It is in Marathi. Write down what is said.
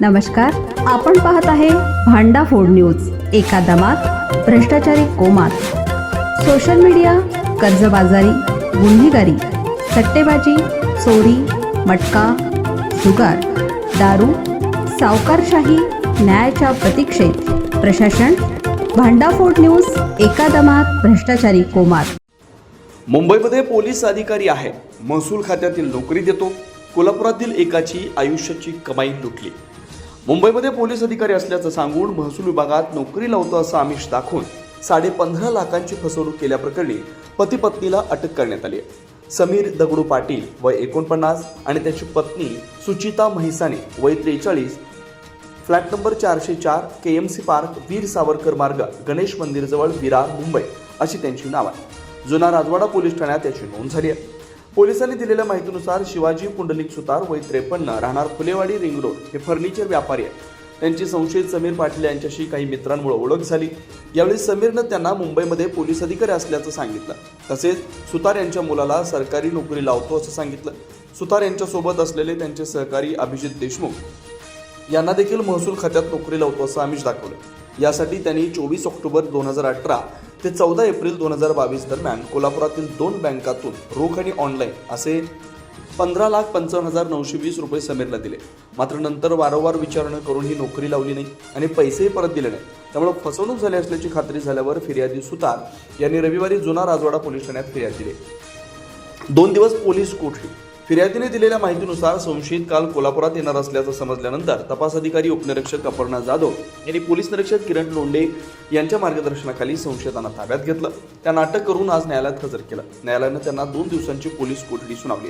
नमस्कार आपण पाहत आहे भांडा फोड न्यूज एका दमात भ्रष्टाचारी कोमात. सोशल मीडिया कर्जबाजारी गुन्हेगारी सट्टेबाजी चोरी मटका जुगार दारू सावकारशाही न्यायाच्या प्रतीक्षेत. प्रशासन भांडाफोड न्यूज एका दमात भ्रष्टाचारी कोमात. मुंबईमध्ये पोलीस अधिकारी आहे महसूल खात्यातील नोकरी देतो. कोल्हापुरातील एकाची आयुष्याची कमाई लुटली मुंबईमध्ये पोलीस अधिकारी असल्याचं सांगून महसूल विभागात नोकरी लावतो असं आमिष दाखवून साडे पंधरा लाखांची फसवणूक केल्याप्रकरणी पती पत्नीला अटक करण्यात आली आहे. समीर दगडू पाटील वय एकोणपन्नास आणि त्याची पत्नी सुचिता म्हैसाने वय त्रेचाळीस. फ्लॅट नंबर चारशे चार K M C park Veer Savarkar Marg Ganesh मंदिरजवळ Virar Mumbai अशी त्यांची नाव आहे जुना राजवाडा पोलीस ठाण्यात याची नोंद झाली आहे. पोलिसांनी दिलेल्या माहितीनुसार शिवाजी पुंडलिक सुतार वय त्रेपन्न राहणार फुलेवाडी रिंग रोड हे फर्निचर व्यापारी आहेत. त्यांची संशयित समीर पाटील यांच्याशी काही मित्रांमुळे ओळख झाली. यावेळी समीरनं त्यांना मुंबईमध्ये पोलीस अधिकारी असल्याचं सांगितलं. तसेच सुतार यांच्या मुलाला सरकारी नोकरी लावतो असं सांगितलं. सुतार यांच्यासोबत असलेले त्यांचे सहकारी अभिजित देशमुख यांना देखील महसूल खात्यात नोकरी लावतो असं आमिष दाखवलं. यासाठी त्यांनी चोवीस ऑक्टोबर दोन हजार अठरा ते चौदा एप्रिल दोन हजार बावीस दरम्यान कोल्हापुरातील दोन बँकातून रोख आणि ऑनलाईन असे पंधरा लाख पंचावन्न हजार नऊशे वीस रुपये समीरला दिले. मात्र नंतर वारंवार विचारणं करून ही नोकरी लावली नाही आणि पैसेही परत दिले नाही. त्यामुळे फसवणूक झाली असल्याची खात्री झाल्यावर फिर्यादी सुतार यांनी रविवारी जुना राजवाडा पोलीस ठाण्यात फिर्याद दिली. दोन दिवस पोलीस कोठडी फिर्यादीने दिलेल्या माहितीनुसार संशयित काल कोल्हापुरात येणार असल्याचं समजल्यानंतर तपास अधिकारी उपनिरीक्षक अपर्णा जाधव यांनी पोलीस निरीक्षक किरण लोंडे यांच्या मार्गदर्शनाखाली संशयितांना ताब्यात घेतलं. त्यांना अटक करून आज न्यायालयात हजर केलं. न्यायालयानं त्यांना दोन दिवसांची पोलीस कोठडी सुनावली आहे.